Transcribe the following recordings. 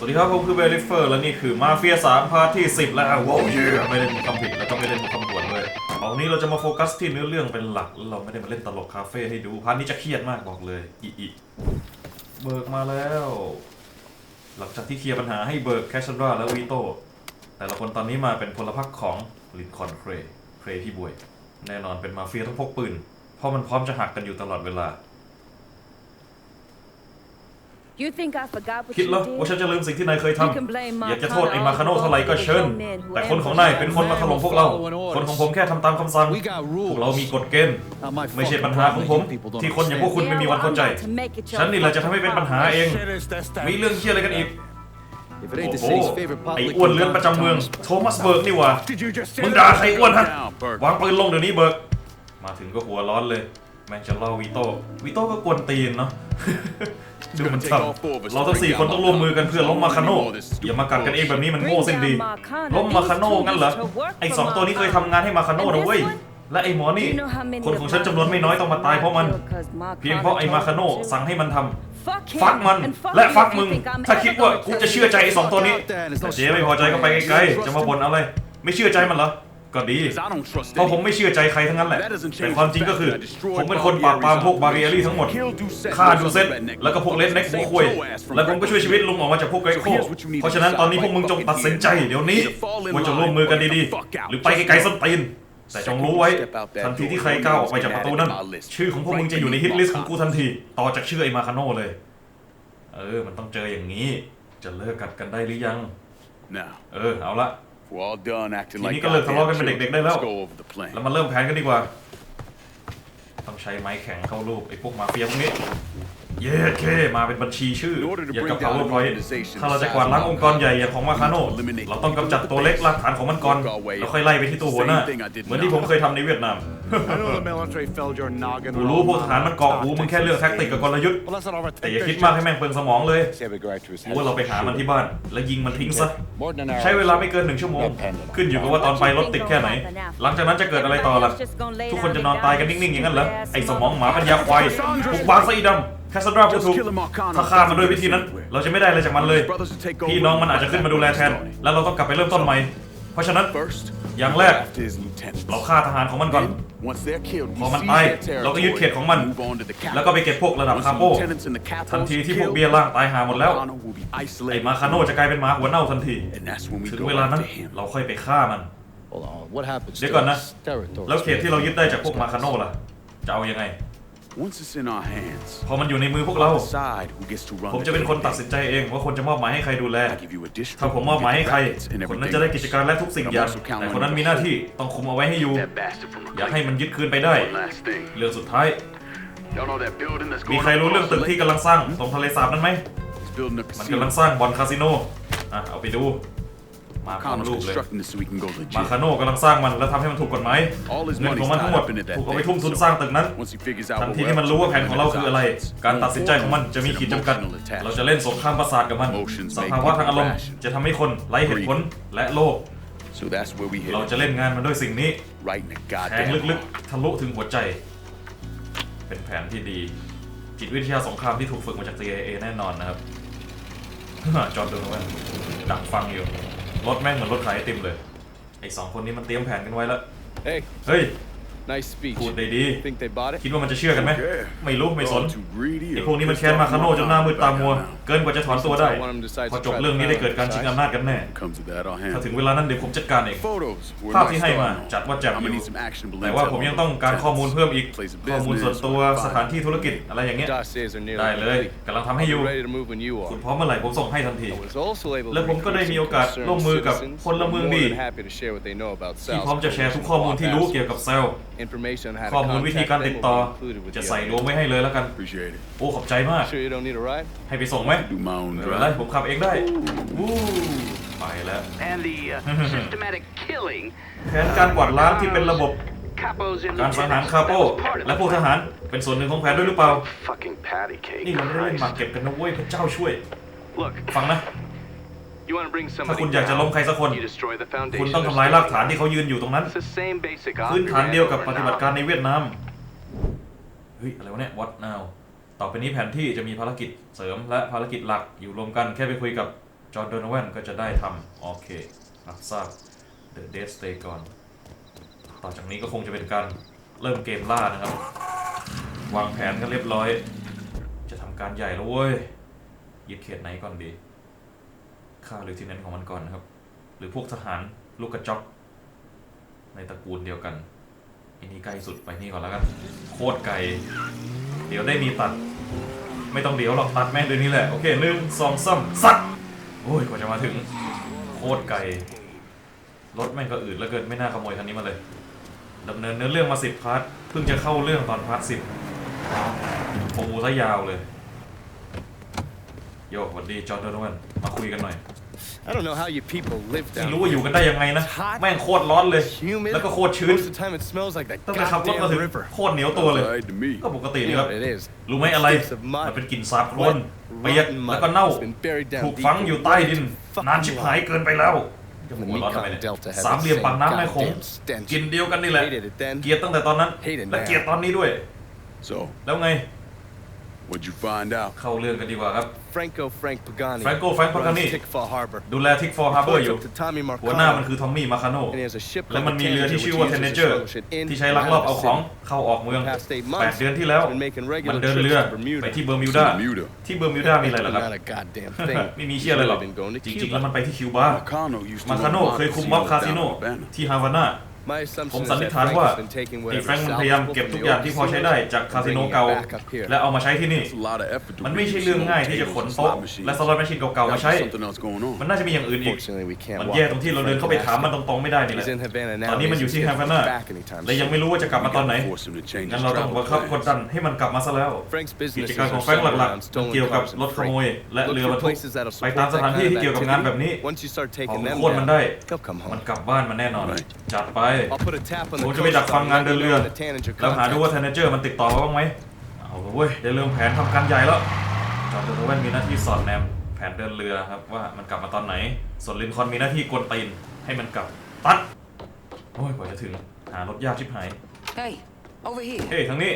สวัสดีครับผมคือเบลิเฟอร์และนี่คือมาเฟีย3พาร์ทที่ 10 แล้วว้าวเย่ไม่ได้มีคำผิดแล้วก็ไม่ได้มีคำบวนด้วยเอาวันนี้เราจะมาโฟกัสที่เนื้อเรื่องเป็นหลัก เราไม่ได้มาเล่นตลกคาเฟ่ให้ดูพาร์ทนี้จะเครียดมากบอกเลยอีอีเบิกมาแล้ว หลังจากที่เคลียร์ปัญหาให้เบิกแคชชันราและวีโต้แต่ละคนตอนนี้มาเป็นพลพรรคของลินคอนเครย์เครย์พี่บวย แน่นอนเป็นมาเฟียต้องพกปืนเพราะมันพร้อมจะหักกันอยู่ตลอดเวลา You think I forgot what คิด you แล้ว did? ว่าฉันจะลืมสิ่งที่นายเคยท You can blame ำ Marcano อยากจะโทษไอ้มาคาโน่เท่าไหร่ก็เชิญ แต่คนของนายเป็นคนมาถล่มพวกเรา คนของผมแค่ทำตามคำสั่ง We got พว rules. กเรามีกฎเกณฑ์ Not my ไม่ใช่ fucking ปัญหาของผม problem. People don't ที่คนอย่างพวก understand. คุณไม่มีวันเข้าใจ Yeah, well, I'm about to make it your ฉันนี่แหละจะทำให้เป็นปัญหาเอง Shit is this that- มีเรื่องเชี่ยอะไรกันอีก If it ain't the โอ้โห city's favorite ไอ้ public อ้วนเลื้อนประจำเมืองโทมัสเบิร์กนี่หว่า Did you just say มึง that? ด่าใครอ้วนฮะ Down, Bert. วางปืนลงเดี๋ยวนี้เบิร์ก มาถึงก็หัวร้อนเลย แม่งจะเล่าวีโต้วีโต้ก็กวนตีนเนาะดูมันทำเราทั้งสี่คนต้องร่วมมือกันเพื่อล้มมาคาโน่อย่ามากัดกันเองแบบนี้มันโง่สิ้นดีล้มมาคาโน่งั้นเหรอไอ้สองตัวนี้เคยทำงานให้มาคาโน่นะเว้ยและไอ้หมอนี่ คนของฉันจำนวนไม่น้อยต้องมาตายเพราะมัน เพียงเพราะไอ้มาคาโน่สั่งให้มันทำฟักมันและฟักมึง ถ้าคิดว่ากูจะเชื่อใจไอ้สองตัวนี้แต่เจ๊ไม่พอใจก็ไปไกลๆจะมาบ่นอะไร ไม่เชื่อใจมันเหรอ ก็ดี Because I don't trust เพราะผม anyone. ไม่เชื่อใจใครทั้งนั้นแหละ แต่ความจริงก็คือ ผมเป็นคนปราบปรามพวกบาเรียรี่ทั้งหมดฆ่าดูเซตแล้วก็พวกเลดเน็กหัวควย แล้วผมก็ช่วยชีวิตลุงออกมาจากพวกไกโคเพราะฉะนั้นตอนนี้พวกมึงจงตัดสินใจเดี๋ยวนี้ว่าจะร่วมมือกันดีๆ หรือไปไกลๆส้นตีนแต่จงรู้ไว้ ทันทีที่ใครก้าวออกไปจากประตูนั้น ชื่อของพวกมึงจะอยู่ในฮิตลิสต์ของกูทันที ต่อจากชื่อไอ้มาคาโน่เลย เออ มันต้องเจออย่างนี้ จะเลิกกัดกันได้หรือยัง Now, เออ เอาละ we're all done acting ที like นี้ก็เลิกทะเลาะกันเป็น goddamn เด็กๆ children. ได้แล้ว Let's go over the plan. เรามาเริ่มแผนกันดีกว่า ต้องใช้ไม้แข็งเข้ารูปไอ้พวกมาเฟียพวกนี้ เย้เคมาเป็นบัญชีชื่ออย่างกับ power point ถ้าเราจะกวาดล้างองค์กรใหญ่อย่างของมาคาโนเราต้องกำจัดตัวเล็กรากฐานของมันก่อนแล้วค่อยไล่ไปที่ตัวหัวหน้าเหมือนที่ผมเคยทำในเวียดนามกูรู้พวกทหารมันเกาะหูมึงแค่เรื่องแท็กติกกับกลยุทธ์แต่อย่าคิดมากให้แม่งเปลืองสมองเลยกูว่าเราไปหามันที่บ้าน แล้วยิงมันทิ้งซะใช้เวลาไม่เกินหนึ่งชั่วโมง ขึ้นอยู่กับว่าตอนไปรถติดแค่ไหน หลังจากนั้นจะเกิดอะไรต่อล่ะทุกคนจะนอนตายกันนิ่งๆอย่างนั้นเหรอไอ้สมองหมาปัญญาควายถูกวางซะอีดำ แคสซันดราพูดถูกถ้าฆ่ามันด้วยวิธีนั้น เราจะไม่ได้อะไรจากมันเลย พี่น้องมันอาจจะขึ้นมาดูแลแทน แล้วเราต้องกลับไปเริ่มต้นใหม่ เพราะฉะนั้น First, อย่างแรก after his lieutenants. เราฆ่าทหารของมันก่อน Then, once they're killed, พอ we มัน seize ตาย their เราก็ยึดเขตของมัน territory, move on to the capital. แล้วก็ไปเก็บพวกระดับ Once คา the โป้ lieutenants and the ทัน capos ที are ที่พวก killed, เบียร์ล่างตายหาหมดแล้ว Marcano will be ไอ้ isolated. มาคาโน่จะกลายเป็นหมาหัวเน่าทันที And that's when we ถึง go เวลานั้น after him. เราค่อยไปฆ่ามัน Hold on, what happens เดี๋ยว to ก่อนนะ this territory? แล้วเขตที่เรายึดได้จากพวกมาคาโน่ล่ะ จะเอายังไง พอมันอยู่ในมือพวกเรา decide who gets to run ผม the จะเป็นคนตัด day สินใจเองว่าคนจะมอบหมายให้ใครดูแล I give you a district. ถ้าผมมอบหมายให้ใคร คนนั้นจะได้กิจการและทุกสิ่งอย่างแต่คนนั้นมีหน้าที่ต้องคุมเอาไว้ให้อยู่ That bastard from อย่าให้มันยึดคืนไปได้ One last thing. เรื่องสุดท้าย Y'all know that building that's มี going ใครรู้ up เรื่อง across ตึ the กที่ lake? กำลังสร้างตรงทะเลสาบนั้นไหม It's building a มัน casino. กำลังสร้างบอลคาสิโน อะ เอาไปดู มาพร้อม Connell's รูปเลย constructing this so we can go มา legit. คาโน่กำลังสร้างมันแล้วทำให้มันถูกกฎหมาย All his เงิน money's ของมันทั้งหมด tied up into that ถูกเอาไป thing, ทุ่มทุน so สร้างตึกนั้น Once he figures out ทัน what ที we're ที่มัน up รู้ to, ว่าแผนของเราคืออะไร options. การตัดสินใจของมันจะมีขีดจำกัด เราจะเล่นสงครามประสาทกับมันสภาวะทางอารมณ์จะทำให้คนไร้เหตุผลและโลภ So that's where we hit เรา it. จะเล่นงานมันด้วยสิ่งนี้ Right in the แทง goddamn ลึก heart. ๆ ทะลุถึงหัวใจ เป็นแผนที่ดี จิตวิทยาสงครามที่ถูกฝึกมาจาก CIA แน่นอนนะครับ จอดดูนะเว้ยดักฟังอยู่ รถแม่งเหมือนรถขายไอติมเลยไอ้สองคนนี้มันเตรียมแผนกันไว้แล้ว Hey, เฮ้ย nice speech. พูดได้ดี Think they bought it? คิดว่ามันจะเชื่อกันไหม ไม่รู้ไม่สน All too greedy ไอ้ or พวกนี้มัน pissed แค้น off มาคาโน่จนหน้ามืดตามัว right now. เกินกว่าจะถอนตัวได้ One of them decides พอ to จบ try เรื่องนี้ to ได้เกิดการ find ชิง out อำนาจกันแน่ Comes to that, I'll ถ้า handle ถึง it. เวลานั้นเดี๋ยวผมจัดการเอง Photos were ภาพ nice ที่ให้มา starting จัดว่าแจ่ม I'm อ gonna ยู่ need some actionable แต่ว่า intel ผมยัง on ต้องการ tenants, ข้อมูลเพิ่มอีก place of ข้อมูล business, ส่วนตัว fine. สถานที่ธุรกิจอะไรอย่างเงี้ย Dossiers are nearly ได้เลย complete. กำลังทำให้อยู่ I'll be ready to move when you คุณ are. พร้อมเมื่อไหร่ผมส่งให้ทันที I was also able และ to ผมก็ได้ recruit มี some โอกาส concerned ร่วมมือกับ citizens พล who เมือง are ดี more than happy to share what they know about ที่ South พร้อมจะแชร์ทุกข้อมูลที่รู้เกี่ยวกับเซลล์ Information on how ข้อ to มูลวิธี contact การติด them ต่อ will be included with จะ the ใส่รวม other. ไว้ให้เลยแล้วกัน Appreciate it. โอ้ ขอบใจมาก Sure you don't need a ride? ให้ไปส่งไหม Do my own ไม่เป็นไร drive. ผมขับเองได้วู้ไปแล้ว And the uh, systematic killing แผนการกวาดล้างที่เป็นระบบ capos and การสังหาร lieutenants. คาโป้ That was part of และ the พวกท plan. หาร เป็นส่วนหนึ่งของแผนด้วยหรือเปล่า Fucking patty cake. นี่มันไม่ได้เล่นหมาก Christ. เก็บกันนะเว้ยพระเจ้าช่วย Look, ฟังนะ ถ้า somebody คุณอยากจะล้ม down, ใครสักคน you destroy the คุณ foundation. ต้องทำลายรากฐานที่เขายืนอยู่ตรงนั้น It's the same basic พื้น object ฐานเดียวกับ over ป and ฏิบัติ out. การในเวียดนาม เฮ้ย อะไรวะเนี่ย what now ต่อไปนี้แผนที่จะมีภารกิจเสริมและภารกิจหลักอยู่รวมกัน แค่ไปคุยกับจอห์นโดนแวนก็จะได้ทำโอเครับทราบ The Dead Stay ก่อน ต่อจากนี้ก็คงจะเป็นการเริ่มเกมล่านะครับ วางแผนกันเรียบร้อย จะทำการใหญ่แล้วเว้ยยึดเขตไหนก่อนดี ฆ่าหรือทีนั้นของมันก่อนนะครับ หรือพวกทหารลูกกระจอกในตระกูลเดียวกันอันนี้ใกล้สุดไปนี่ก่อนแล้วกัน โคตรไกล เดี๋ยวได้มีตัด ไม่ต้องเดี๋ยวหรอกตัดแม่งเดี๋ยวนี้แหละ โอเคหนึ่งสองสามสัตว์โอ้ยกว่าจะมาถึง โคตรไกล รถแม่งก็อืดแล้วเกินไม่น่าขโมยคันนี้มาเลยดำเนินเนื้อเรื่องมาสิบพาร์ทเพิ่งจะเข้าเรื่องตอนพาร์ทสิบปูซะยาวเลย โยกสวัสดีจอห์นโดนวันมาคุยกันหน่อย I don't know how you people live ไม่ down รู้ว่าอยู่กันได้ยังไงนะ hot แม่งโคตรร้อนเลย humid. แล้วก็โคตรชื้น Most of the time it smells like that ตั้งแต่ขับรถมาถึง goddamn river. โคตรเหนียวตัวเลย Alright to me. ก็ปกติ You นี่ know ครับ what it is. รู้ไหมอะไร Stinks of mud. มันเป็นกลิ่นสาบโคลน Wet, เปียก rotten mud. แล้วก็เน่า It's been buried down ถูก deep ฝังอยู่ใต้ดิน Fucking นานชิบหายเกินไปแล้วจะ The หัวร้อนทำไมเนี่ย Mekong Delta had สามเหลี่ยม the ปาก same น้ำแม่คง goddamn stench. กินเดียวกันนี่แหละ Hated it then. เกลียดตั้งแต่ตอนนั้น Hate it และ now. เกลียดตอนนี้ด้วย So, แล้วไง what'd you find out? เข้าเรื่องกันดีกว่าครับ Franco Frank Pagani. Franco Frank Pagani. runs Tickfall Harbor. ดูแลทิกฟอร์ฮาร์เบอร์ Reports อยู่ up to Tommy หัวหน้ามัน Marcano. คือทอมมี่มาคาโน And he has a ship และ called มัน the มีเรือ Tanager, ที่ which ชื่อ he ว่า uses เทนเน to เจอร์ smuggle shit in ที่ใช้ and ลักลอบ out เอา of the ของ city. เข้าออกเมือง Past eight แปด months, เดือนที่แล้ว he's been making มัน regular เดิน trips เรือ to Bermuda. ไปที่เบอร์มิวดา Bermuda. ที่เบอร์มิวดามีอะไรเหรอครับ Not a goddamn thing. ไม่มีเชี่ยอะไรหรอก He's really been going to จริงๆ แล้ว Cuba. มันไปที่คิวบา Marcano used to มาคาโน run เคยคุมม็อบคาสิโน down in Havana. ที่ฮาวาน่า My ผม assumption is สันนิษ that ฐาน Frank ว่า has been taking ไอ้ whatever แฟรงค์มันพยายาม salvageable เก็บ from ทุก the อย่างที่พอใช้ได้ overseas จากคาสิโน and เก่า bringing it back up here. และเอามาใช้ที่นี่ It's a lot of effort to มันไม่ใช่ read เรื่อง some ง่าย old ที่จะขน tables and โต๊ะ slot machines. และสล็อตแมชชีนเก่าๆมา Gotta ใช้ be something else going on. มันน่าจะมีอย่างอื่นอีก Fortunately, we can't มัน walk แย่ตรงที่เราเดินเข้าไปถามมันตรงๆไม่ได้นี่แหละ He's in Havana ตอน now. นี้มันอยู่ที่ฮาวาน่า back anytime และยังไม่ soon. รู้ว่าจะกลับมาตอนไหน Force him to change งั้น his เราต้อง travel บังคับกด plans. ดันให้มันกลับมาซะแล้ว Frank's กิ business จ is การของแฟรงค์หลักๆมันเกี่ยวกับรถขโมยและเรือบรรทุกไปตามสถานที่ที่เกี่ยวกับงานแบบนี้ Once you start พอ taking ผม them โค่นมันได้ down, he'll come มัน home. กลับบ้านมันแน่นอน จัดไป I'll put a tap on ผ the มจะไปดัก coast ฟัง and งาน let เดิน you เรือ know the Tanager แล้วหาดูว่า contact. เทนเจอร์มันติดต่อมาบ้างไหมเอาละเว้ยได้เริ่มแผนทำการใหญ่แล้วจอห์นเดอร์เวนมีหน้าที่สอดแนมแผนเดินเรือครับว่ามันกลับมาตอนไหน ส่วนลินคอล์นมีหน้าที่กวนตีนให้มันกลับตัดโอ้ยกว่าจะถึงหารถยากชิบหาย Hey, over here. เฮ้ยทางนี้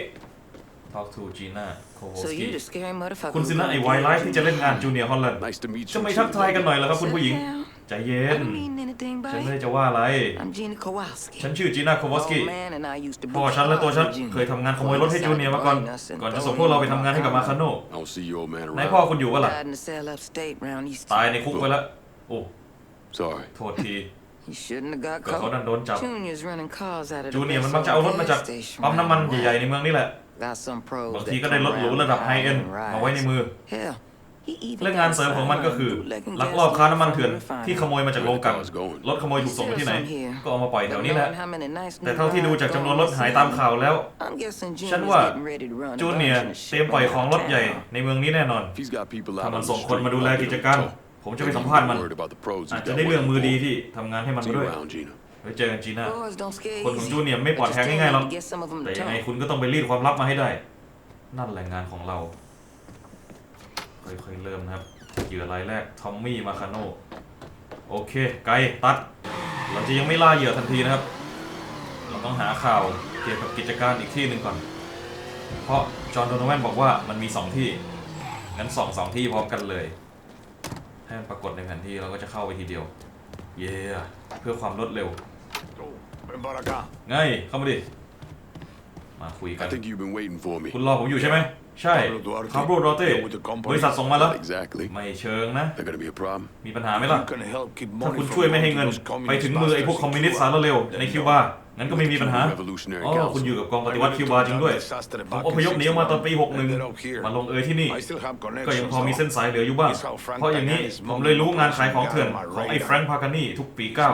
Talk to Gina So Kowalski you the scary motherfucker. คุณสิ who นะไอ้ gonna ไว get ไลฟ์ที่จะเล่นงานจูเนียร์ฮอลแลนด์ Nice to meet you. จะไม่ทักทายกันหน่อยเหรอครับคุณผู้หญิง Sit down. ใจเย็น I don't mean anything ฉัน by ไม่ได้ it. จะว่าอะไร I'm Gina Kowalski. ฉันชื่อจีน่าโควอสกี้ Old man and I used to พ่อ book ฉันและตัวฉัน cars with เคย Junior. ทำงานขโมยรถให้จูเนียร์มาก่อน ก่อนจะส่งพวกเราไปทำงานให้กับมาคาโน่ I don't see your old man นายพ่อ around. คุณอยู่วะล่ะ Died in a cell upstate round East. ตายในคุกไปแล้ว โอ้ Sorry. โทษที He shouldn't have got ก็เขาดัน caught. โดนจับ Junior's running cars out of จู the เนียร์มัน best มักจะเอารถ old มาจาก gas station ปั๊มน้ำมัน round ใหญ่ ๆ ในเมืองนี่แหละ Got some pros บาง that ทีก็ได้ come รถหรู around ระดับไฮ high เอ็น and มาไว้ใน rise. มือ Hell, he even เรื่อง got งานเสริมของมันก็คือ bootlegging ลัก gas ลอบค้าน้ำมัน from เถื่อน refinery. ที่ขโมยมาจากโรงกลั่นรถขโมยถูกส่งไปที่ไหน ก็เอามาปล่อยแถวนี้แหละ Knowing how many nice แต่ new เท่าที่ดูจาก rides จำนวนรถ on หาย the ตาม scene, ข่าวแล้ว I'm guessing ฉัน Junior's ว่า getting ready to run จู a เนียร์ bunch of เตรียมปล่อยของรถใหญ่ shit ในเมืองนี้แน่นอน If he's got people ถ้า out มัน on ส่ง the คน street, มาดูแล I'll กิ give จ him การ a talk. ผมจะไปสัมภาษณ์มัน Word about the pros. อาจ He's จะ got ได้เรื่อง working มือ for ดี him. ที่ทำงานให้มัน See มา you ด้วย around, Gina. ไว้เจอกันจีน่า Boys don't scare คนของ easy. จูเนียร์ไม่ปลอด But แทง just ง่ายๆหรอก tell me to get some of 'em to แต่ยังไง talk. คุณก็ต้องไปรีดความลับมาให้ได้ นั่นแหละงานของเรา ค่อยๆเริ่มนะครับเหยื่อรายแรกทอมมี่มาคาโนโอเค ไกลตัด เราจะยังไม่ล่าเหยื่อทันทีนะครับ เราต้องหาข่าวเกี่ยวกับกิจการอีกที่หนึ่งก่อน เพราะจอห์นโดนแวนบอกว่ามันมีสองที่ งั้นส่องสองที่พร้อมกันเลย ให้มันปรากฏในแผนที่เราก็จะเข้าไปทีเดียว เย้เพื่อความรวดเร็ว Ven para acá. ไงเข้ามาดิ มาคุยกัน I think you've been waiting for me. คุณรอผมอยู่ใช่ไหม ใช่ Pablo Duarte คาร์โบโรเต้ with the company บริษัทส่งมาแล้ว Not exactly. ไม่เชิงนะ They're gonna be a problem. มีปัญหาไหมล่ะ You can help keep ถ้า money คุณ from ช่วยไม่ให้ going เงิ to น those ไปถึง communist มือไอ้พวก bastards คอมมิวนิสต์ in สาร Cuba. เร็วในคิวบางั้นก็ไม่มีปัญหา Revolutionary อ๋อ Council. คุณอยู่กับกองปฏิวัติคิวบาจริงด้วยผมอพยพหนีออกมาตอนปี 61 มาลงเอยที่นี่ I still have ก็ยัง connections. พอมีเส้นสายเหลืออยู่บ้าง เพราะอย่างนี้ผมเลยรู้งานขายของเถื่อนของไอ้แฟรงค์พาการนี่ทุกปีเก้า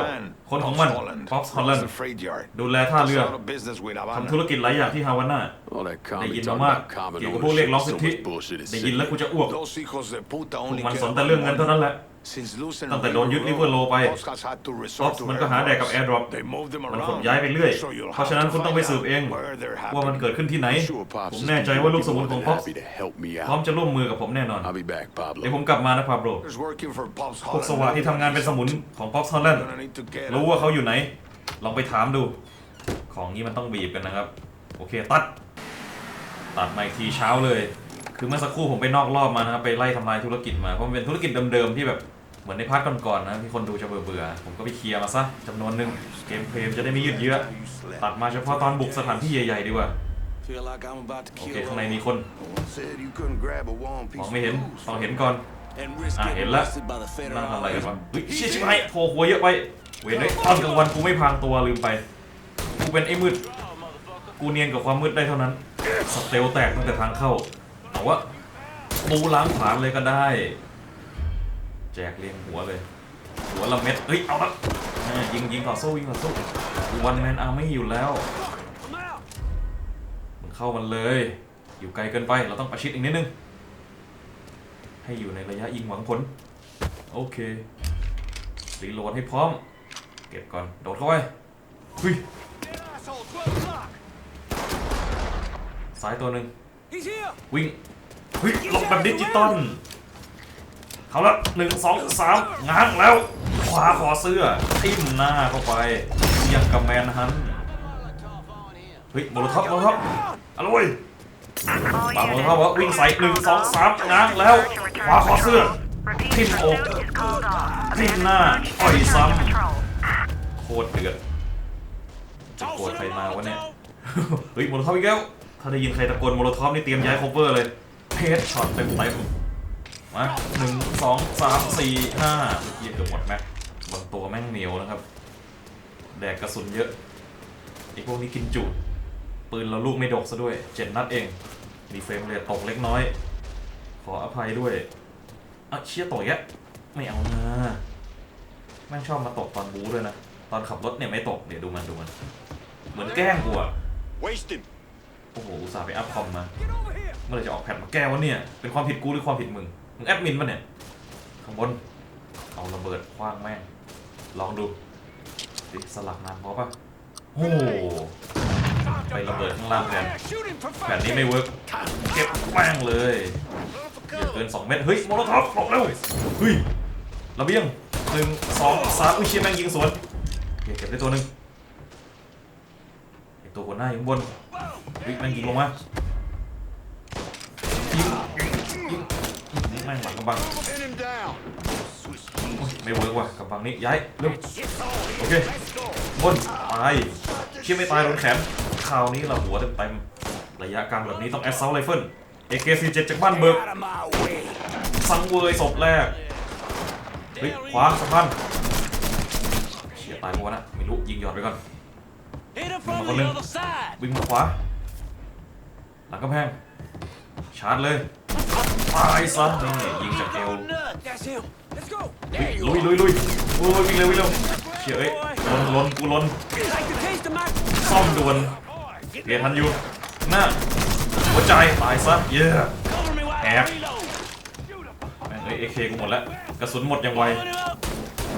คนของมันพ็อปส์ฮอลแลนด์ the freight yard. ดูแลท่าเรือ Out of business with ทำ Havana. ธุรกิจหลายอย่างที่ฮาวาน่า All that ได้ common ยิน talk มามาก about common เกี่ยวกับพวกเรียกร้องสิท ownership. ธิ So much bullshit is ได้ยิน sick. แล้วกูจะอ้วก Those hijos de puta พวก only มัน care สนแต่ about เรื่องเงิน money. เท่านั้นแหละ Since losing ตั้งแต่โดนยึด River Road ไป Pops has had to พ็อ resort ป to มันก็หาแดกกับแอร์ดรอป They moved them มันขน around. ย้ายไปเรื่อย So you'll เพราะ have ฉะนั้น to คุณต้องไป find สืบ out เอง where they're ว่ามัน happening. เกิดขึ้นที่ไหน Sure, Pops. ผม is แน่ใจ gonna ว่า be ลูกสมุน more ของ than พ็อป happy to help me พร้อม out. จะร่วมมือกับผมแน่นอน I'll be back, เดี๋ยวผ Pablo. มกลับมานะพาโบร Is working for Pops พวกสวะที่ทำงานเป็นสมุนของพ็อปส์ฮอลแลนด์ Gonna need to get รู้ว่าเขาอยู่ไหน ลองไปถามดู ของนี้มันต้องบีบกันนะครับ โอเคตัด ตัดมาอีกทีเช้าเลย คือเมื่อสักครู่ผมไปนอกรอบมานะครับไปไล่ทำลายธุรกิจมา เพราะมันเป็นธุรกิจเดิมๆที่แบบเหมือนในพาร์ทก่อนๆนะที่คนดูจะเบื่อๆผมก็ไปเคลียร์มาซะจำนวนหนึ่งเกมเพลย์จะได้ไม่ยืดเยื้อตัดมาเฉพาะตอนบุกสถานที่ใหญ่ๆดีกว่าโอเคข้างในมีคนมองไม่เห็นต้องเห็นก่อนอะเห็นแล้วนั่งทำอะไรกันวะเฮ้ยเชี่ยชิบหายโผล่หัวเยอะไปเว้นเลยตอนกลางวันกูไม่พางตัวลืมไปกูเป็นไอ้มืดกูเนียนกับความมืดได้เท่านั้น สเตลแตกตั้งแต่ทางเข้าแต่ว่าปูล้างผลาญเลยก็ได้ แจกเรียงหัวเลย หัวละเม็ดเฮ้ยเอาละยิงยิงต่อสู้ยิงต่อสู้วันแมนอาไม่อยู่แล้วมึงเข้ามันเลย อยู่ไกลเกินไปเราต้องประชิดอีกนิดนึง ให้อยู่ในระยะยิงหวังผล โอเครีโหลดให้พร้อม เก็บก่อนโดดเข้าไปเฮ้ย ซ้ายตัวหนึ่งวิ่งเฮ้ยลงแบบดิจิตอลเขาละหนึ่งสองสามง้างแล้ว ขวาขอเสื้อทิ่มหน้าเข้าไปยังกับแมนฮันต์เฮ้ยโมโลท็อปโมโลท็อปอะลุยปาโมโลท็อปวะวิ่งใส่หนึ่งสองสามง้างแล้ว ขวาขอเสื้อทิ่มอกทิ่มหน้าอ่อยซ้ำโคตรเดือดจะโกรธใครมาวะเนี่ย เฮ้ยโมโลท็อปอีกแล้ว ถ้าได้ยินใครตะโกนโมโลท็อปนี่เตรียมย้ายโคเวอร์เลยเพชช็อตเต็มเต็มๆมาหนึ่งสองสามสี่ห้าเมื่อกี้เกือบหมดแม็กบางตัวแม่งเหนียวนะครับ แดกกระสุนเยอะไอ้พวกนี้กินจุด ปืนเราลูกไม่ดกซะด้วยเจ็ดนัดเอง มีเฟรมเรทตกเล็กน้อย ขออภัยด้วยอะเชี่ยตกอีกแล้วไม่เอานะแม่งชอบมาตกตอนบู๊ด้วยนะ ตอนขับรถเนี่ยไม่ตก เดี๋ยวดูมันดูมัน เหมือนแกล้งกูอะ อ้โหอุตส่าห์ไปอัพคอมมา เมื่อไรจะออกแพทมาแก้วะเนี่ย เป็นความผิดกูหรือความผิดมึง มึงแอดมินปะเนี่ย ข้างบน เอาระเบิดคว้างแม่ง ลองดูดิสลักนานพอปะโอ้โหไประเบิดข้างล่างแทนแผนนี้ไม่เวิร์กเก็บแม่งเลยเกิน2เมตรเฮ้ยโมโลท็อปหลบเร็วเฮ้ยระเบียงหนึ่งสองสามอุ้ยเชียแม่งยิงสวนเก็บได้ตัวหนึ่ง ตัวหัวหน้าอยู่บนเฮ้ยแม่งยิงลงมายิงยิงยิงแม่งหลังกำบังไม่เวิร์กว่ะกำบังนี้ย้ายเร็วโอเคบนตายเชี่ยไม่ตายโดนแขนคราวนี้เราหัวเต็มเต็มระยะกลางแบบนี้ต้องแอสเซลไรเฟิล AK47 จากบ้านเบิก Out of my way. สังเวยศพแรกเฮ้ยขวาสะพานเฉียตายปะวะนะไม่รู้ยิงหยอดไปก่อน มาคนหนึงวิ่งมาขวา หลังกำแพง ชาร์จเลย ตายซะนี่ยิงจากเอวเฮ้ยลุยลุยลุยโอ้ยวิ่งเร็ววิ่งเร็วเฉียเอ้ยลนลนกูลนซ่อมด่วนเรียนทันอยู่หน้าหัวใจตายซะเย้แอบแม่งเอ้ยเอเคกูหมดแล้วกระสุนหมดอย่างไว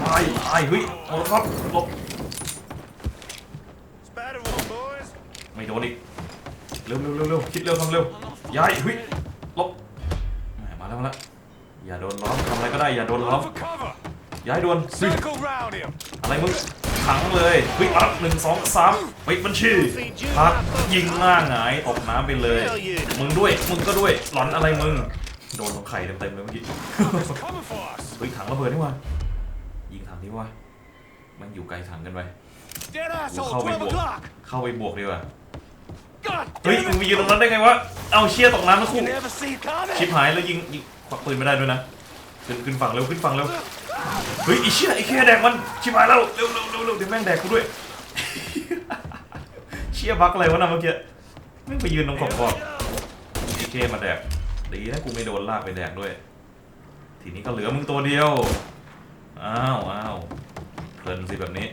ตายตายเฮ้ยโอ้ครับหลบ ไม่โดนอีก เร็วเร็วเร็วเร็วคิดเร็วทำเร็วย้ายเฮ้ยลบแหมมาแล้วมาแล้วอย่าโดนล้อมทำอะไรก็ได้อย่าโดนล้อมย้ายด่วนเฮ้ย Circle round him. อะไรมึงขังเลยเฮ้ยอัพหนึ่งสองสามปิดบัญชีพักยิงหน้าหงายตกน้ำไปเลย มึงด้วยมึงก็ด้วยหลอนอะไรมึง โดนตรงไข่เต็มๆเลยเมื่อกี้เฮ้ยถังระเบิดนี่วะยิงถังนี่วะมันอยู่ไกลถังกันไปเข้าไปบวกเข้าไปบวกดีกว่า เฮ้ย damn มึง it. ไปยืนตรงนั้นได้ไงวะ เอาเชี่ยตกน้ำทั้งคู่ Never see coming. ชิบหายแล้วยิงยิงควักปืนไม่ได้ด้วยนะขึ้นขึ้นฝั่งเร็วขึ้นฝั่งเร็ว เฮ้ยไอ้เชี่ยไอ้เชี่ยแดกมันชิบหายแล้วเร็วเร็วเร็วเร็วเดี๋ยวแม่งแดกกูด้วย เชี่ยบักอะไรวะนะเมื่อกี้แม่งไปยืนตรงขอบขอบไอ้เคมาแดก ดีนะกูไม่โดนลากไปแดกด้วย ทีนี้ก็เหลือมึงตัวเดียว อ้าวอ้าวเพลินสิแบบนี้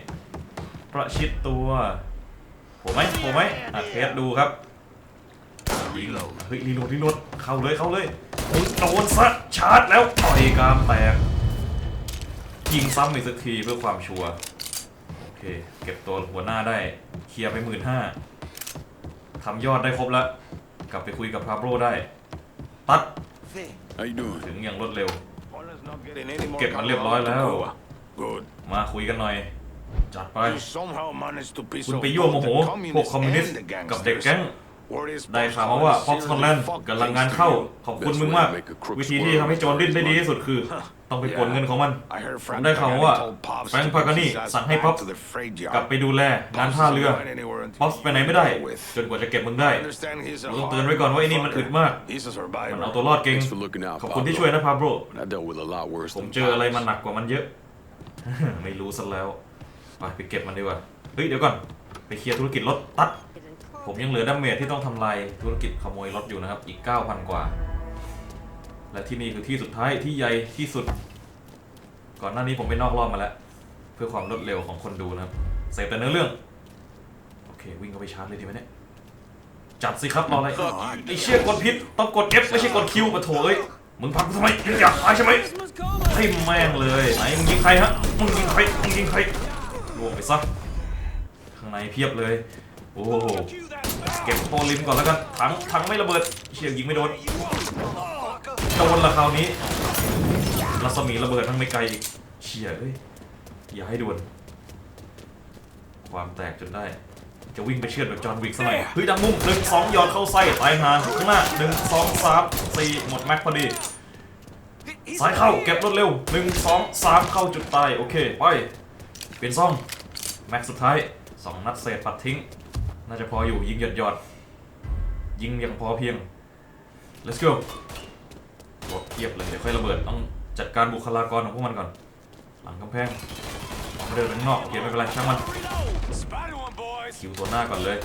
ประชิดตัวโผมไหมโผมไหมอะเทสดูครับยิงเฮ้ยรีโหลดรีโหลดเข้าเลยเข้าเลยมึงโดนซะชาร์จแล้วต่อยกรามแตกยิงซ้ำอีกสักทีเพื่อความชัวร์โอเค เก็บตัวหัวหน้าได้ เคลียร์ไปหมื่นห้าทำยอดได้ครบแล้ว กลับไปคุยกับพาโบรได้ ตัด How you doing? ถึงอย่างรวดเร็ว Horner's not getting any more เก็บมันเรียบร้อยแล้ว Good. มาคุยกันหน่อย จัดไป You somehow managed to piss คุณ off ไปยั่วโม both โห the พวกคอมมิวนิส and ต์ the กับเด็ก gangsters. แก๊ง Word is ได้ข่าวมาว่าฟ็อกซ์ฮอลแลนด์กำลังงานเข้า ขอบคุณมึงมาก วิธีที่ทำให้โจรดิ้นได้ดีที่สุดคือ ต้องไปกดเงินของมัน I heard ผม Frank ได้ข่าวมาว่า Pagani told Pops แฟรงค์ to พากานี่ keep his สั่ง ass ให้ป๊อป back to the freight yard. กลับไปดูแลงานท่าเรือป๊อปไปไหนไม่ได้ จนกว่าจะเก็บมึงได้ I understand he's a กูต้องเตือนไว้ก่อนว่าไอ้นี่มันอึดมาก He's a มันเอา survivor. ตัวรอดเก่ง Thanks for looking out, ขอบคุณที่ช่วยนะพาโบร I dealt with a lot worse ผม than เจออะไรมา Pops. หนักกว่ามันเยอะ ไม่รู้ซะแล้ว ไปไปเก็บมันดีกว่า เฮ้ยเดี๋ยวก่อน ไปเคลียร์ธุรกิจรถตัด ผมยังเหลือดาเมจที่ต้องทำลายธุรกิจขโมยรถอยู่นะครับ อีก 9,000 กว่า และที่นี่คือที่สุดท้ายที่ใหญ่ที่สุด ก่อนหน้านี้ผมไปนอกรอบมาแล้ว เพื่อความรวดเร็วของคนดูนะครับเสพแต่เนื้อเรื่อง โอเค วิ่งเข้าไปชาร์จเลยดีไหมเนี่ย จัดสิครับรออะไรไอ้เชี่ยกดผิดต้องกด F ไม่ใช่กด Q ปะโถเอ้ยมึงพักกูทำไมมึงอยากตายใช่ไหมให้แม่งเลยไหนมึงยิงใครฮะมึงยิงใครมึงยิงใคร รวมไปซะข้างในเพียบเลย โอ้โหเก็บโปลิมก่อนแล้วกันถังถังไม่ระเบิดเชี่ยยิงไม่โดนโดนละคราวนี้รัศมีระเบิดทั้งไม่ไกลอีกเชี่ยเอ้ยอย่าให้โดนความแตกจนได้ จะวิ่งไปเชือดแบบจอห์นวิกซะหน่อยเฮ้ยดังมุมหนึ่งสองยอดเข้าไส้ตายหาข้างหน้าหนึ่งสองสามสี่หมดแม็กพอดีซ้ายเข้าเก็บรถเร็วหนึ่งสองสามเข้าจุดตายโอเคไป เปลี่ยนซ่อมแม็กสุดท้ายสองนัดเศษปัดทิ้ง น่าจะพออยู่ยิงหยอดหยอดๆยิงอย่างพอเพียง let's go รถเทียบเลย เดี๋ยวค่อยระเบิด ต้องจัดการบุคลากรของพวกมันก่อน หลังกำแพงออกมาเดินไปข้างนอกโอเคไม่เป็นไรช่างมัน Spider one, boys. คิวตัวหน้าก่อนเลย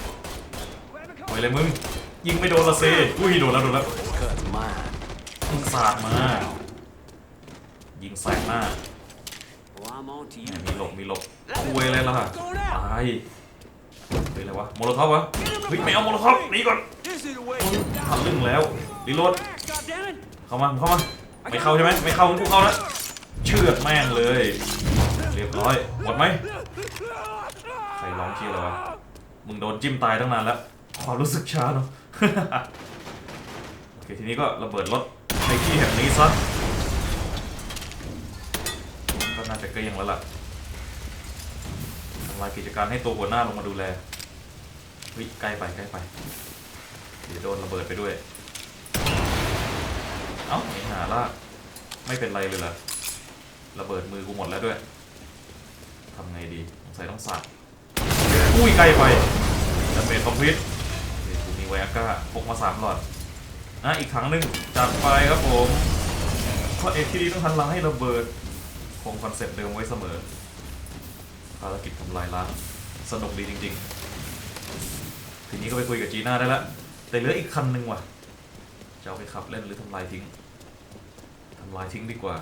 โอ้ยเลยมึง ยิงไม่โดนละเซอุ้ยโดนแล้วโดนแล้วมึงสาดมา ยิงแสกหน้า มีหลบมีหลบคุยอะไรล่ะตายเฮ้ยอะไรวะโมโลท็อปวะเฮ้ยไม่เอาโมโลท็อปหนีก่อนทันลึ่งแล้วรีโหลดเข้ามาเข้ามาไม่เข้าใช่ไหมไม่เข้ามึงกูเข้านะเชือดแม่งเลย เรียบร้อยหมดไหมใครร้องเชียร์เลยวะมึงโดนจิ้มตายตั้งนานแล้วความรู้สึกช้าเนาะโอเคทีนี้ก็ระเบิดรถในที่แห่งนี้ซะ ก็น่าจะเกลี้ยงแล้วล่ะทำลายกิจการให้ตัวหัวหน้าลงมาดูแลเฮ้ยใกล้ไปใกล้ไปเดี๋ยวโดนระเบิดไปด้วย เอ้าไม่หาละไม่เป็นไรเลยล่ะระเบิดมือกูหมดแล้วด้วยทำไงดีสงสัยต้องสับอุ้ยใกล้ไปดาเมจคอมพลีทเดี๋ยวกูมีไวอาก้าพกมาสามหลอดอะอีกครั้งหนึ่งจัดไปครับผมข้อเอกที่ดีต้องทันล้างให้ระเบิด คงคอนเซ็ปต์เดิมไว้เสมอ ภารกิจทำลายล้างสนุกดีจริง ๆ ทีนี้ก็ไปคุยกับจีน่าได้ละ แต่เหลืออีกคันหนึ่งว่ะ จะเอาไปขับเล่นหรือทำลายทิ้งทำลายทิ้งดีกว่า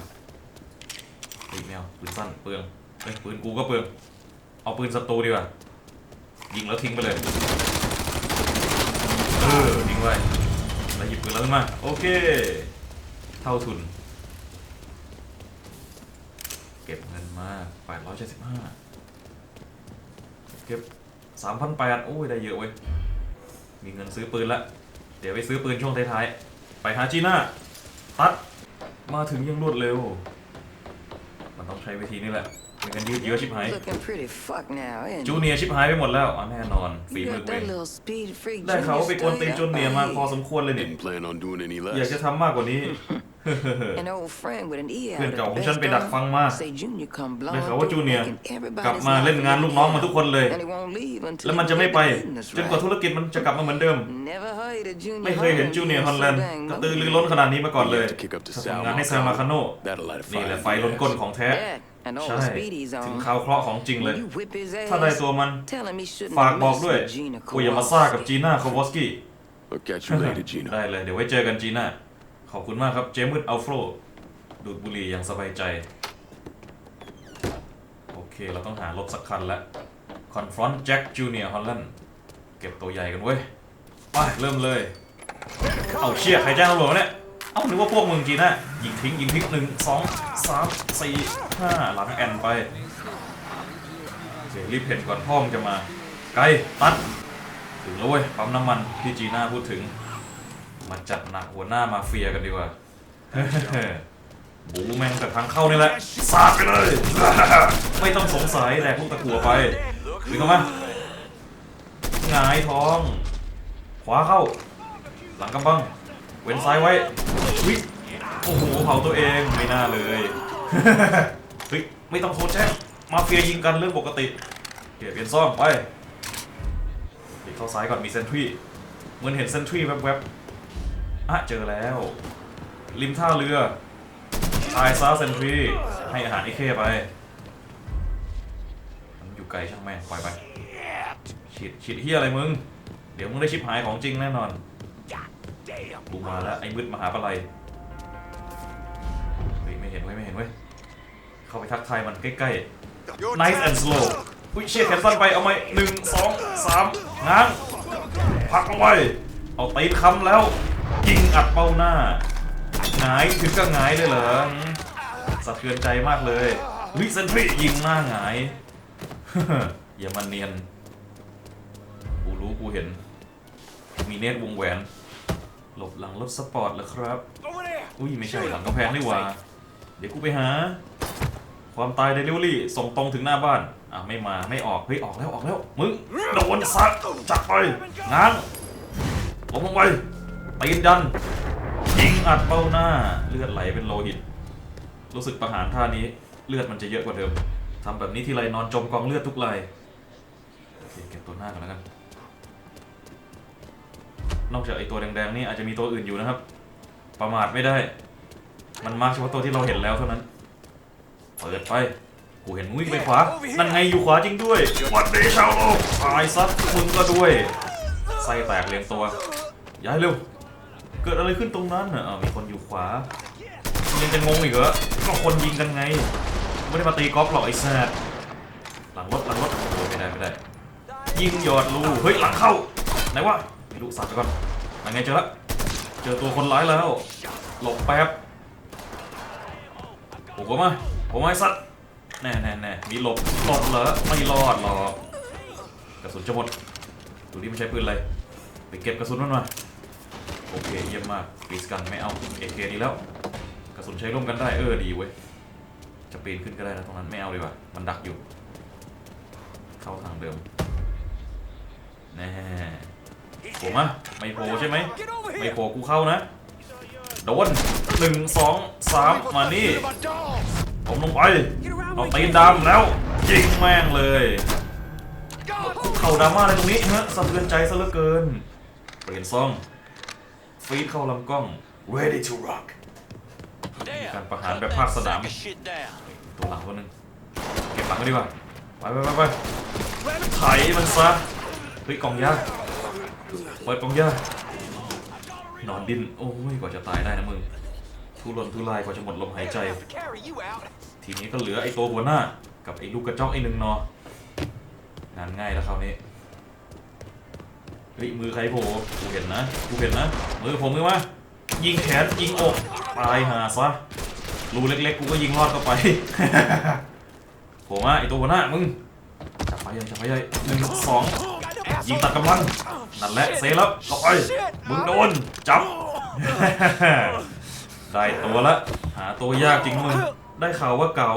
เฮ้ยไม่เอาปืนสั้นเปลืองเฮ้ยปืนกูก็เปลือง เอาปืนศัตรูดีกว่า ยิงแล้วทิ้งไปเลย เออทิ้งไว้แล้วหยิบปืนแล้วขึ้นมา โอเค เท่าทุน ก็บเงินมา875 เก็บ 3,800 โอ้ย ได้เยอะเว้ย มีเงินซื้อปืนละ เดี๋ยวไปซื้อปืนช่วงท้ายๆ ไปหาจีน่า ตัด มาถึงยังรวดเร็ว มันต้องใช้วิธีนี้แหละไม่งั้นยืดเยอะชิบหาย Looking pretty fuck now, ain't จู you? เนียร์ชิบหายไปหมดแล้วอ๋อแน่นอนฝี You มือ got กูเอ that ง little speed freak ได้ข่าวว่าไปกวนตีน junior จูเนียร์มา studied พอ up สมควรเลยนี่ Didn't plan on doing any อยากจะ less. ทำมากกว่านี้ An old friend with an ear เพื่อน out เก่า of ข the องฉัน best ไปดัก of ฟังมา Say Junior come ได้ blowing ข่าวว่า through จูเนียร์ making everybody's กลับมาเล่นงานลูกน้องมาทุกคนเลย And he won't leave until แล้ว he มันจะไม่ get ไป the business จนกว่าธุ right. รกิจมันจะกลับมาเหมือนเดิม Never heard of Junior ไม่เคยเห็น Holland จูเนียร์ being ฮอลแลน so ด์ dang กระตือ lucky. รือร้นขนาดนี้มาก่อนเลย to kick up to ถ้า Sal ทำงานให้แซมมาคาโน่ That'll light a นี่ fire แหละ in ไฟล้น their ก้น ass. ของแท้ That and all ใช่ the speedies ถึง on. ข่าวเคราะห์ของจริงเลย When you whip his ถ้าได้ ass, ตัวมัน tell him he shouldn't ฝาก have บอก messed ด้วย with Gina กูอย่ามาซ่ากับ Kowalski. จีน่าคาวอสกี้ I'll catch you later, Gina. ได้เลย เดี๋ยวไว้เจอกันจีน่า ขอบคุณมากครับ เจมืดอัลโฟรดูดบุหรี่อย่างสบายใจ โอเค เราต้องหารถสักคันแล้ว Confront Jack Junior Holland เก็บตัวใหญ่กันเว้ย ไป เริ่มเลย เอาเชี่ยใครแจ้งตำรวจเนี่ย เอ้านึกว่าพวกมึงจีน่ายิงทิ้ง ยิงทิ้งหนึ่งสองสามสี่ห้าหลังแอนไปโอเครีบเพ่นก่อนพ่อมจะมา ไกล ตัด ถึงแล้วเว้ย ปั๊มน้ำมันที่จีน่าพูดถึง มาจัดหนักหัวหน้ามาเฟียกันดีกว่า บูแม่งแต่ทางเข้านี่แหละ สาดไปเลย ไม่ต้องสงสัยแดกพวกตะกัวไปวิ่งเข้ามาหงายท้อง ขวาเข้า หลังกำบัง เว้นซ้ายไว้วิโอ้โหเผาตัวเองไม่น่าเลยเฮ้ยไม่ต้องโทรแจ้งมาเฟียยิงกันเรื่องปกติเปลี่ยนเปลี่ยนซ่อมไปเดี๋ยวเข้าซ้ายก่อนมีเซนทรีเหมือนเห็นเซนทรีแวบๆ อะเจอแล้ว ริมท่าเรือตายซาเซนทรีให้อาหารไอ้เข้ไป มันอยู่ไกลช่างแม่งปล่อยไป ฉีดฉีดเฮียอะไรมึง เดี๋ยวมึงได้ชิบหายของจริงแน่นอนกูมาแล้วไอ้มืดมหาปลัยเฮ้ยไม่เห็นเว้ยไม่เห็นเว้ย เข้าไปทักทายมันใกล้ๆ nice and slow อุ้ยเชียแขนสั้นไปเอาไหมหนึ่งสองสามง้าง พักลงไป เอาตีนคำแล้ว อัดเป้าหน้าหงายถึงก็หงายเลยเหรอสะเทือนใจมากเลยวิเซนทรียิงหน้าหงายอย่ามาเนียน กูรู้กูเห็น มีเนตวงแหวน หลบหลังรถสปอร์ตเหรอครับ อุ้ยไม่ใช่หลังกำแพงนี่หว่า เดี๋ยวกูไปหา ความตายเดลิเวอรี่ส่งตรงถึงหน้าบ้าน อะไม่มาไม่ออกเฮ้ยออกแล้วออกแล้ว มึงโดนซัดจัดไปง้างลงลงไป ตีนยันยิงอัดเบ้าหน้าเลือดไหลเป็นโลหิต รู้สึกประหารท่านี้เลือดมันจะเยอะกว่าเดิมทำแบบนี้ทีไรนอนจมกองเลือดทุกไรโอเคเก็บตัวหน้ากันแล้วกัน นอกจากไอตัวแดงๆนี่อาจจะมีตัวอื่นอยู่นะครับ ประมาทไม่ได้ มันมาเฉพาะตัวที่เราเห็นแล้วเท่านั้นเปิดไปกูเห็นมึงวิ่งไปขวา นั่นไงอยู่ขวาจริงด้วยหวัดดีชาวโลกตายซัดมึงก็ด้วย ไส้แตกเรียงตัว ย้ายเร็ว เกิดอะไรขึ้นตรงนั้นอะอ้าวมีคนอยู่ขวามึงยังจะงงอีกเหรอ ก็คนยิงกันไง ไม่ได้มาตีกอล์ฟหรอกไอ้แซดหลังรถหลังรถโอ้ยไม่ได้ไม่ได้ ยิงหยอดรูเฮ้ยหลังเข้า ไหนวะไม่รู้สัตว์ก่อนยังไงเจอละเจอตัวคนร้ายแล้ว หลบแป๊บโอ้โหมาผมไอ้สัตว์แน่แน่แน่มีหลบหลบเหรอไม่รอดหรอกกระสุนจะหมดดูนี่มันใช้ปืนอะไรไปเก็บกระสุนมันมา อเคเยี่ยมมากปีสกันไม่เอาเอเคดีแล้ว กระสุนใช้ร่วมกันได้เออดีเว้ย จะปีนขึ้นก็ได้นะตรงนั้นไม่เอาดีกว่า มันดักอยู่ เข้าทางเดิมแน่ผล่มาไม่โผล่ใช่ไหมไม่โผล่กูเข้านะ โดนหนึ่งสองสามมานี่ผมลงไปเอาตีนดำแล้วยิงแม่งเลยเข่าดราม่าอะไรตรงนี้ฮะสะเทือนใจซะเหลือเกิน เปลี่ยนซอง ฟีดเข้าลำกล้อง ready to rock การประหารแบบภาคสนาม ตัวหลังตัวหนึ่งเก็บหลังก็ดีกว่า ไปไปไปไปไถมันซะเฮ้ยกล่องยาเปิดกล่องยานอนดิน โอ้ยกว่าจะตายได้นะมึงทุรนทุรายกว่าจะหมดลมหายใจ ทีนี้ก็เหลือไอ้ตัวหัวหน้า กับไอ้ลูกกระจอกไอ้หนึ่งนองานง่ายแล้วคราวนี้เฮ้ยมือใครโผล่กูเห็นนะกูเห็นนะมือผมมือมายิงแขนยิงอกตายหาซะรูเล็กๆกูก็ยิงรอดเข้าไปโผล่มาไอ้ตัวหัวหน้ามึงจับไปยังจับไปยังหนึ่งสองยิงตัดกำลังนั่นแหละเซแล้วเข้าไปมึงโดนจับ ได้ตัวละ หาตัวยากจริงมึง ได้ข่าวว่าเก๋า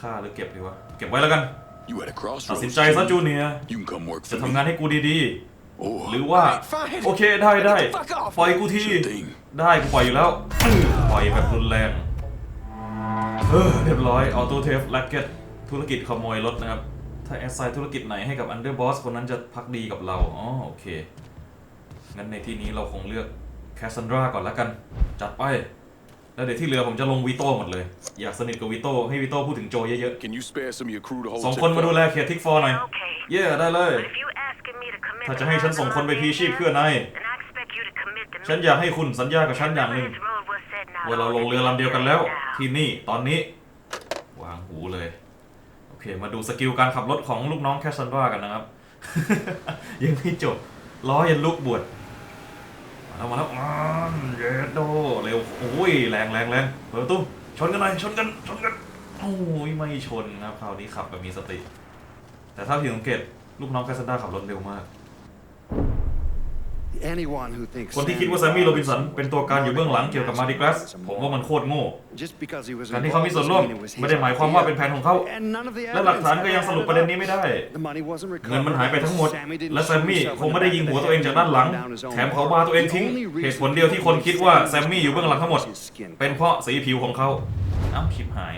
ฆ่าหรือเก็บดีวะ เก็บไว้แล้วกัน You at a ตัด crossroads. สินใจซะจูเนียร์ You can come work จะ for ทำ me. งานให้กูดี Or ๆ หรือว่าโอเคได้ได้ปล่อยกูที Sure thing. ได้กูปล่อยอยู่แล้วอื้อปล่อยแบบรุนแรงเออเรียบร้อยออโตเทฟแล็กเก็ตธุรกิจขโมยรถนะครับ ถ้าแอสไซน์ธุรกิจไหนให้กับอันเดอร์บอสคนนั้นจะพักดีกับเราอ๋อโอเค งั้นในที่นี้เราคงเลือกแคสซันดราก่อนละกัน จัดไป แล้วเดี๋ยวที่เหลือผมจะลงวีโต้หมดเลย อยากสนิทกับวีโต้ให้วีโต้พูดถึงโจเยอะ Can you spare some of your crew to hold ๆสอง check คนมาดู for? แลเขตทิกฟอร์หน่อย Okay. เย่ได้เลย ถ้าจะให้ฉันส่งคนไปพีชีพเพื่อนายฉันอยากให้คุณสัญญากับฉันอย่างหนึ่งว่าเราลงเรือลำเดียวกันแล้ว ที่นี่ตอนนี้ วางหูเลย โอเค มาดูสกิลการขับรถของลูกน้องแคสซันดรากันนะครับ ยังไม่จบล้อยันลูกบวชมาแล้วมาแล้วอ้าวเยดโดเร็วโอ้ยแรงแรงแรงเปิดประตูชนกันหน่อยชนกันชนกันโอ้ยไม่ชนครับคราวนี้ขับแบบมีสติ แต่ถ้าที่สังเกต ลูกน้องแคสซันดราขับรถเร็วมาก Anyone who thinks คนที่คิดว่าแซมมี่โรบินสันเป็นตัวการอยู่เบื้องหลังเกี่ยวกับมาดิกรัสผมว่ามันโคตรโง่ Just because he was การที่เขามีส่วนร่วม ไม่ได้หมายความว่าเป็นแผนของเขา And none of the และหลักฐานก็ evidence ยังสรุปประเด็นนี้ไม่ได้ The money wasn't เงิน recovered. มันหายไปทั้งหมด Sammy didn't และแซม shoot มี่ himself คงไม่ได้ยิงหัวตัวเองจากด้านหลัง down his own แถมเขาบาตัวเองทิ้ง เหตุผลเดียวที่คนคิดว่าแซมมี่อยู่เบื้องหลังทั้งหมด เป็นเพราะสีผิวของเขาเอ้าชิบหาย